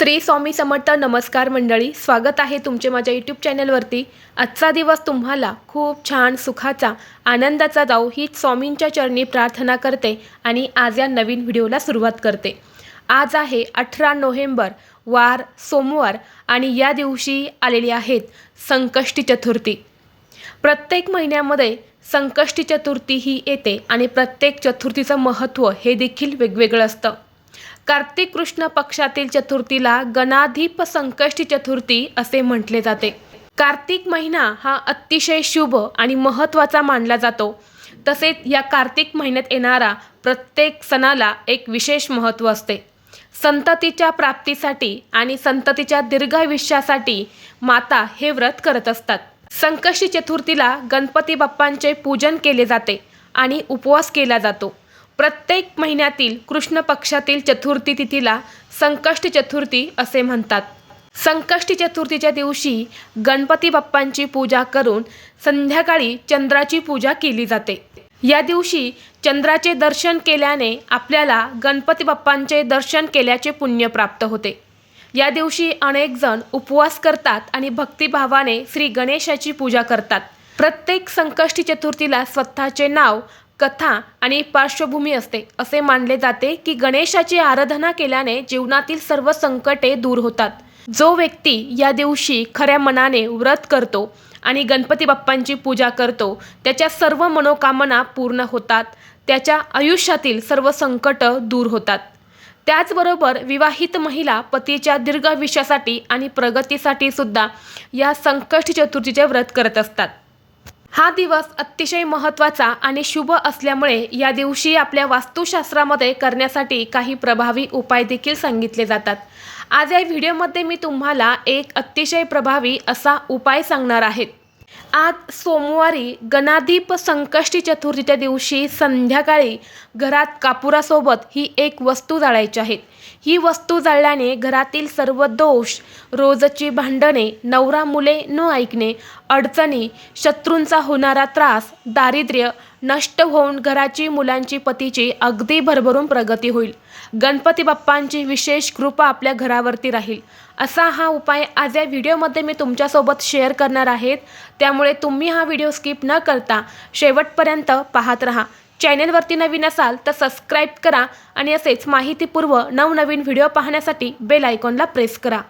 श्री स्वामी समर्थ नमस्कार मंडळी स्वागत आहे तुमचे माझ्या यूट्यूब चॅनलवरती. आजचा दिवस तुम्हाला खूप छान सुखाचा आनंदाचा जाऊ हीच स्वामींच्या चरणी प्रार्थना करते आणि आज या नवीन व्हिडिओला सुरुवात करते. आज आहे अठरा नोव्हेंबर वार सोमवार आणि या दिवशी आलेली आहेत संकष्टी चतुर्थी. प्रत्येक महिन्यामध्ये संकष्टी चतुर्थी ही येते आणि प्रत्येक चतुर्थीचं महत्त्व हे देखील वेगवेगळं असतं. कार्तिक कृष्ण पक्षातील चतुर्थीला गणाधीप संकष्टी चतुर्थी असे म्हटले जाते. कार्तिक महिना हा अतिशय शुभ आणि महत्त्वाचा मानला जातो. तसेच या कार्तिक महिन्यात येणारा प्रत्येक सणाला एक विशेष महत्त्व असते. संततीच्या प्राप्तीसाठी आणि संततीच्या दीर्घायुष्यासाठी माता हे व्रत करत असतात. संकष्टी चतुर्थीला गणपती बाप्पांचे पूजन केले जाते आणि उपवास केला जातो. प्रत्येक महिन्यातील कृष्ण पक्षातील चतुर्थी तिथीला संकष्टी चतुर्थी असे म्हणतात. संकष्टी चतुर्थीच्या दिवशी गणपती बाप्पांची पूजा करून संध्याकाळी चंद्राची पूजा केली जाते. या दिवशी चंद्राचे दर्शन केल्याने आपल्याला गणपती बाप्पांचे दर्शन केल्याचे पुण्य प्राप्त होते. या दिवशी अनेक जण उपवास करतात आणि भक्तिभावाने श्री गणेशाची पूजा करतात. प्रत्येक संकष्टी चतुर्थीला स्वतःचे नाव कथा आणि पार्श्वभूमी असते. असे मानले जाते की गणेशाची आराधना केल्याने जीवनातील सर्व संकटे दूर होतात. जो व्यक्ती या दिवशी खऱ्या मनाने व्रत करतो आणि गणपती बाप्पांची पूजा करतो त्याच्या सर्व मनोकामना पूर्ण होतात. त्याच्या आयुष्यातील सर्व संकट दूर होतात. त्याचबरोबर विवाहित महिला पतीच्या दीर्घ दीर्घायुष्यासाठी आणि प्रगतीसाठी सुद्धा या संकष्टी चतुर्थीचे व्रत करत असतात. हा दिवस अतिशय महत्त्वाचा आणि शुभ असल्यामुळे या दिवशी आपल्या वास्तुशास्त्रामध्ये करण्यासाठी काही प्रभावी उपाय देखील सांगितले जातात. आज या व्हिडिओमध्ये मी तुम्हाला एक अतिशय प्रभावी असा उपाय सांगणार आहे. आज सोमवारी गणाधीप संकष्टी चतुर्थीच्या दिवशी संध्याकाळी घरात कापुरासोबत ही एक वस्तू जाळायची आहे. ही वस्तू जाळल्याने घरातील सर्व दोष रोजची भांडणे नवरा मुले न ऐकणे अडचणी शत्रूंचा होणारा त्रास दारिद्र्य नष्ट होऊन घराची मुलांची पतीची अगदी भरभरून प्रगती होईल. गणपती बाप्पांची विशेष कृपा आपल्या घरावरती राहील. असा हा उपाय आज या व्हिडिओमध्ये मी तुमच्यासोबत शेअर करणार आहेत. त्यामुळे तुम्ही हा व्हिडिओ स्किप न करता शेवटपर्यंत पाहत राहा. चॅनेलवरती नवीन असाल तर सबस्क्राईब करा आणि असेच माहितीपूर्व नवनवीन व्हिडिओ पाहण्यासाठी बेल आयकॉनला प्रेस करा.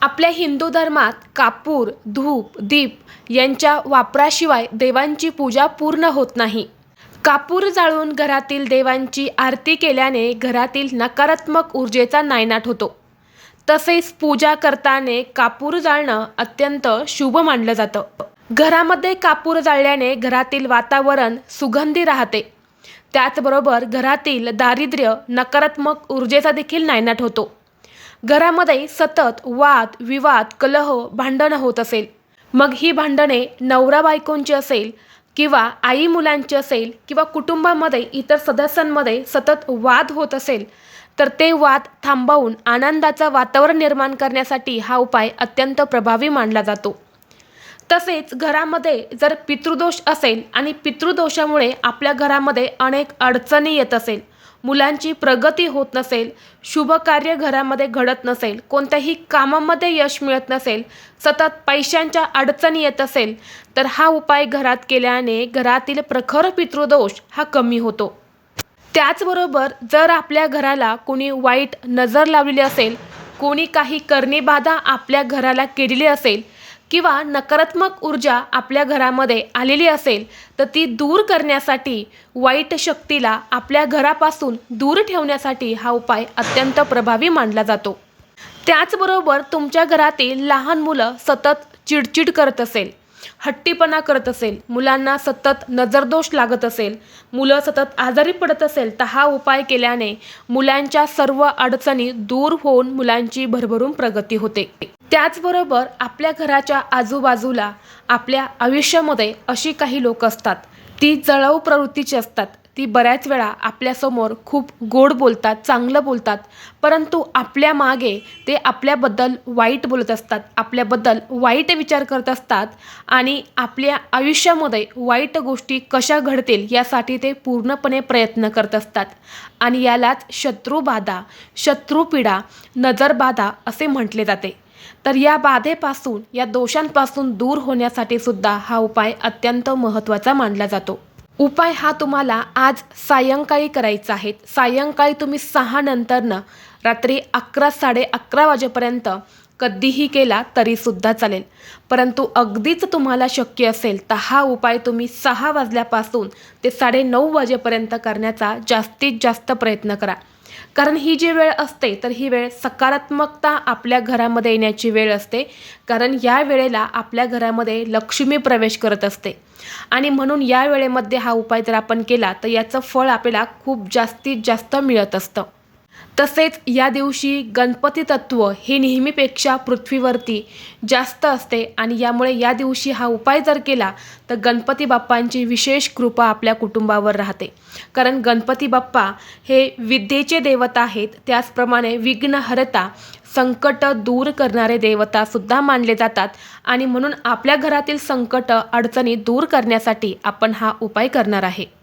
आपल्या हिंदू धर्मात कापूर धूप दीप यांच्या वापराशिवाय देवांची पूजा पूर्ण होत नाही. कापूर जाळून घरातील देवांची आरती केल्याने घरातील नकारात्मक ऊर्जेचा नायनाट होतो. तसेच पूजा करताना कापूर जाळणं अत्यंत शुभ मानलं जातं. घरामध्ये कापूर जाळल्याने घरातील वातावरण सुगंधी राहते. त्याचबरोबर घरातील दारिद्र्य नकारात्मक ऊर्जेचा देखील नायनाट होतो. घरामध्ये सतत वाद विवाद कलह भांडणं होत असेल. मग ही भांडणे नवरा बायकोंची असेल किंवा आई मुलांची असेल किंवा कुटुंबामध्ये इतर सदस्यांमध्ये सतत वाद होत असेल तर ते वाद थांबवून आनंदाचं वातावरण निर्माण करण्यासाठी हा उपाय अत्यंत प्रभावी मानला जातो. तसेच घरामध्ये जर पितृदोष असेल आणि पितृदोषामुळे आपल्या घरामध्ये अनेक अडचणी येत असेल मुलांची प्रगती होत नसेल शुभ कार्य घरामध्ये घडत नसेल कोणत्याही कामामध्ये यश मिळत नसेल सतत पैशांच्या अडचणी येत असेल तर हा उपाय घरात केल्याने घरातील प्रखर पितृदोष हा कमी होतो. त्याचबरोबर जर आपल्या घराला कोणी वाईट नजर लावलेली असेल कोणी काही करणीबाधा आपल्या घराला केलेली असेल किंवा नकारात्मक ऊर्जा आपल्या घरामध्ये आलेली असेल तर ती दूर करण्यासाठी वाईट शक्तीला आपल्या घरापासून दूर ठेवण्यासाठी हा उपाय अत्यंत प्रभावी मानला जातो. त्याचबरोबर तुमच्या घरातील लहान मुलं सतत चिडचिड करत असेल हट्टीपणा करत असेल मुलांना सतत नजरदोष लागत असेल मुलं सतत आजारी पडत असेल तर हा उपाय केल्याने मुलांच्या सर्व अडचणी दूर होऊन मुलांची भरभरून प्रगती होते. त्याचबरोबर आपल्या घराच्या आजूबाजूला आपल्या आयुष्यामध्ये अशी काही लोक असतात ती जळाऊ प्रवृत्तीची असतात. ती बऱ्याच वेळा आपल्यासमोर खूप गोड बोलतात चांगलं बोलतात परंतु आपल्या मागे ते आपल्याबद्दल वाईट बोलत असतात आपल्याबद्दल वाईट विचार करत असतात आणि आपल्या आयुष्यामध्ये वाईट गोष्टी कशा घडतील यासाठी ते पूर्णपणे प्रयत्न करत असतात. आणि यालाच शत्रुबाधा शत्रुपीडा नजरबाधा असे म्हटले जाते. तर या बाधेपासून या दोषांपासून दूर होण्यासाठी सुद्धा हा उपाय अत्यंत महत्त्वाचा मानला जातो. उपाय हा तुम्हाला आज सायंकाळी करायचा आहे. सायंकाळी तुम्ही सहा नंतरनं रात्री अकरा साडे अकरा वाजेपर्यंत कधीही केला तरीसुद्धा चालेल. परंतु अगदीच तुम्हाला शक्य असेल तर हा उपाय तुम्ही सहा वाजल्यापासून ते साडे नऊ वाजेपर्यंत करण्याचा जास्तीत जास्त प्रयत्न करा. कारण ही जी वेळ असते तर ही वेळ सकारात्मकता आपल्या घरामध्ये येण्याची वेळ असते. कारण या वेळेला आपल्या घरामध्ये लक्ष्मी प्रवेश करत असते. आणि म्हणून या वेळेमध्ये हा उपाय जर आपण केला तर याचं फळ आपल्याला खूप जास्तीत जास्त मिळत असतं. तसेच या दिवशी गणपती तत्व हे नेहमीपेक्षा पृथ्वीवरती जास्त असते आणि यामुळे या दिवशी हा उपाय जर केला तर गणपती बाप्पांची विशेष कृपा आपल्या कुटुंबावर राहते. कारण गणपती बाप्पा हे विद्येचे देवता आहेत. त्याचप्रमाणे विघ्नहरता संकट दूर करणारे देवतासुद्धा मानले जातात आणि म्हणून आपल्या घरातील संकट अडचणी दूर करण्यासाठी आपण हा उपाय करणार आहे.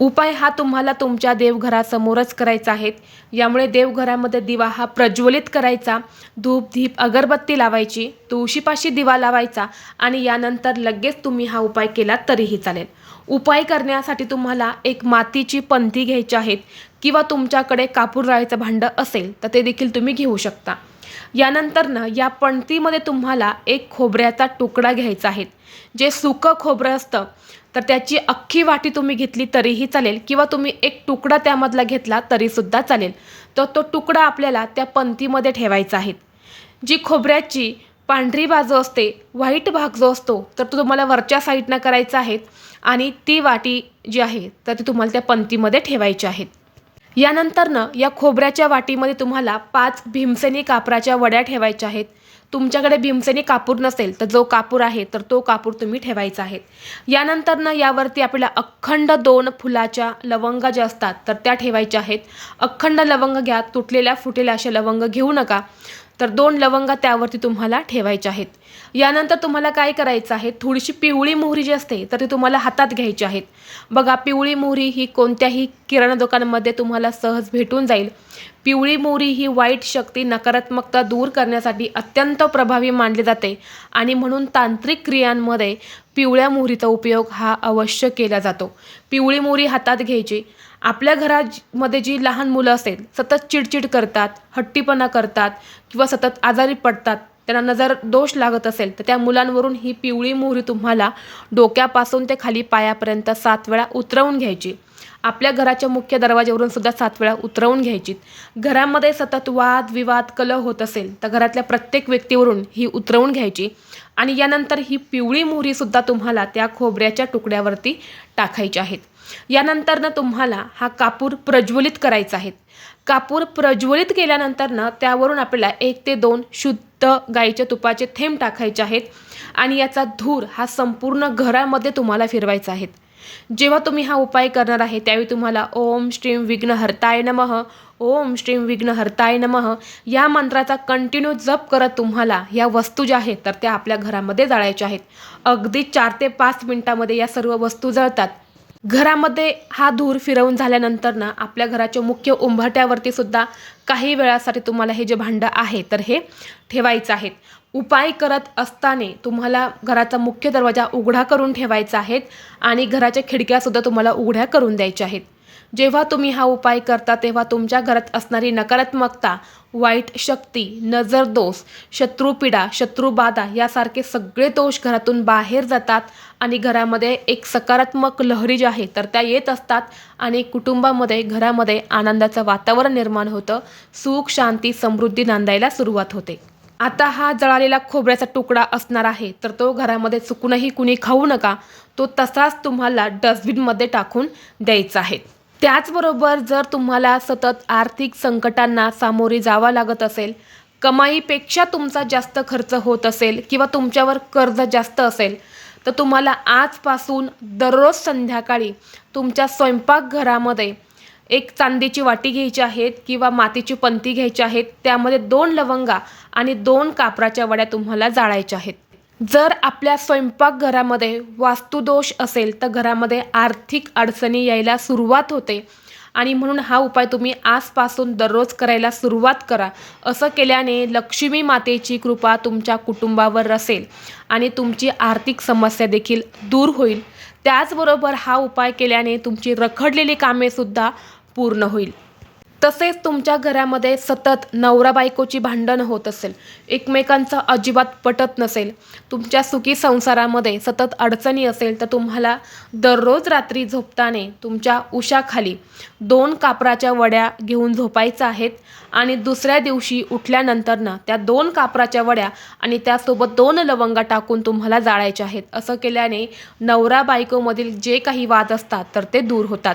उपाय हा तुम्हाला तुमच्या देवघरासमोरच करायचा आहे. यामुळे देवघरामध्ये दिवा हा प्रज्वलित करायचा. धूप धीप अगरबत्ती लावायची तुळशीपाशी दिवा लावायचा आणि यानंतर लगेच तुम्ही हा उपाय केला तरीही चालेल. उपाय करण्यासाठी तुम्हाला एक मातीची पंथी घ्यायची आहेत किंवा तुमच्याकडे कापूर राळीचं भांडं असेल तर ते देखील तुम्ही घेऊ शकता. यानंतर ना या पणतीमध्ये तुम्हाला एक खोबऱ्याचा तुकडा घ्यायचा आहे. जे सुकं खोबरं असतं तर त्याची अख्खी वाटी तुम्ही घेतली तरीही चालेल किंवा तुम्ही एक तुकडा त्यामधला घेतला तरीसुद्धा चालेल. तर तो तुकडा आपल्याला त्या पंथीमध्ये ठेवायचा आहे. जी खोबऱ्याची पांढरी बाजू असते व्हाईट भाग जो असतो तर तो तुम्हाला वरच्या साईडनं करायचा आहे आणि ती वाटी जी आहे तर ती तुम्हाला त्या पंतीमध्ये ठेवायची आहेत यानंतरनं या खोबऱ्याच्या वाटीमध्ये तुम्हाला पाच भीमसेनी कापराच्या वड्या ठेवायच्या आहेत. तुमच्याकडे भीमसेनी कापूर नसेल तर जो कापूर आहे तर तो कापूर तुम्ही ठेवायचा आहे. यानंतरनं यावरती आपल्याला अखंड दोन फुलाच्या लवंगा ज्या असतात तर त्या ठेवायच्या आहेत. अखंड लवंग घ्या तुटलेल्या फुटेल्या अशा लवंग घेऊ नका. तर दोन लवंगा त्यावरती तुम्हाला ठेवायच्या आहेत. यानंतर तुम्हाला काय करायचं आहे? थोडीशी पिवळी मोहरी जी असते तर ती तुम्हाला हातात घ्यायची आहेत. बघा पिवळी मोहरी ही कोणत्याही किराणा दुकानामध्ये तुम्हाला सहज भेटून जाईल. पिवळी मोहरी ही वाईट शक्ती नकारात्मकता दूर करण्यासाठी अत्यंत प्रभावी मानली जाते आणि म्हणून तांत्रिक क्रियांमध्ये पिवळ्या मोहरीचा उपयोग हा अवश्य केला जातो. पिवळी मोहरी हातात घ्यायची. आपल्या घरामध्ये जी लहान मुलं असेल सतत चिडचिड करतात हट्टीपणा करतात किंवा सतत आजारी पडतात त्यांना नजर दोष लागत असेल तर त्या मुलांवरून ही पिवळी मोहरी तुम्हाला डोक्यापासून ते खाली पायापर्यंत सात वेळा उतरवून घ्यायची. आपल्या घराच्या मुख्य दरवाज्यावरून सुद्धा सात वेळा उतरवून घ्यायची. घरामध्ये सतत वाद विवाद कलह होत असेल तर घरातल्या प्रत्येक व्यक्तीवरून ही उतरवून घ्यायची आणि यानंतर ही पिवळी मोहरीसुद्धा तुम्हाला त्या खोबऱ्याच्या तुकड्यावरती टाकायची आहेत. यानंतरनं तुम्हाला हा कापूर प्रज्वलित करायचा आहे. कापूर प्रज्वलित केल्यानंतरनं त्यावरून आपल्याला एक ते दोन शुद्ध गाईच्या तुपाचे थेंब टाकायचे आहेत आणि याचा धूर हा संपूर्ण घरामध्ये तुम्हाला फिरवायचा आहे. जेव्हा तुम्ही हा उपाय करणार आहे त्यावेळी तुम्हाला ओम श्रीम विघ्नहर्ताय नमः ओम श्रीम विघ्नहर्ताय नमः या मंत्राचा कंटिन्यू जप करत तुम्हाला या वस्तू ज्या आहेत तर त्या आपल्या घरामध्ये जाळायच्या आहेत. अगदी चार ते पाच मिनिटामध्ये या सर्व वस्तू जळतात. घरामध्ये हा धूर फिरवून झाल्यानंतर ना आपल्या घराच्या मुख्य उंबरट्यावरती सुद्धा काही वेळासाठी तुम्हाला हे जे भांडं आहे तर हे ठेवायचं आहे उपाय करत असताना तुम्हाला घराचा मुख्य दरवाजा उघडा करून ठेवायचा आहे आणि घराच्या खिडक्यासुद्धा तुम्हाला उघड्या करून द्यायच्या आहेत. जेव्हा तुम्ही हा उपाय करता तेव्हा तुमच्या घरात असणारी नकारात्मकता वाईट शक्ती नजर दोष शत्रुपीडा शत्रुबाधा यासारखे सगळे दोष घरातून बाहेर जातात आणि घरामध्ये एक सकारात्मक लहरी जी आहे तर त्या येत असतात आणि कुटुंबामध्ये घरामध्ये आनंदाचं वातावरण निर्माण होतं सुख शांती समृद्धी नांदायला सुरुवात होते. आता हा जळालेला खोबऱ्याचा तुकडा असणार आहे तर तो घरामध्ये चुकूनही कुणी खाऊ नका तो तसाच तुम्हाला डस्टबिनमध्ये टाकून द्यायचा आहे. त्याचबरोबर जर तुम्हाला सतत आर्थिक संकटांना सामोरे जावं लागत असेल कमाईपेक्षा तुमचा जास्त खर्च होत असेल किंवा तुमच्यावर कर्ज जास्त असेल तर तुम्हाला आजपासून दररोज संध्याकाळी तुमच्या स्वयंपाकघरामध्ये एक चांदीची वाटी घ्यायची आहेत किंवा मातीची पंती घ्यायची आहेत त्यामध्ये दोन लवंगा आणि दोन कापराच्या वड्या तुम्हाला जाळायच्या आहेत. जर आपल्या स्वयंपाकघरामध्ये वास्तुदोष असेल तर घरामध्ये आर्थिक अडचणी यायला सुरुवात होते. आणि म्हणून हा उपाय तुम्ही आजपासून दररोज करायला सुरुवात करा. असं केल्याने लक्ष्मी मातेची कृपा तुमच्या कुटुंबावर असेल आणि तुमची आर्थिक समस्या देखील दूर होईल. त्याचबरोबर हा उपाय केल्याने तुमची रखडलेली कामेसुद्धा पूर्ण होईल. तसेच तुमच्या घरामध्ये सतत नवरा बायकोची भांडणं होत असेल एकमेकांचं अजिबात पटत नसेल तुमच्या सुखी संसारामध्ये सतत अडचणी असेल तर तुम्हाला दररोज रात्री झोपताना तुमच्या उशाखाली दोन कापराच्या वड्या घेऊन झोपायचं आहेत आणि दुसऱ्या दिवशी उठल्यानंतरनं त्या दोन कापराच्या वड्या आणि त्यासोबत दोन लवंगा टाकून तुम्हाला जाळायच्या आहेत. असं केल्याने नवरा बायकोमधील जे काही वाद असतात तर ते दूर होतात.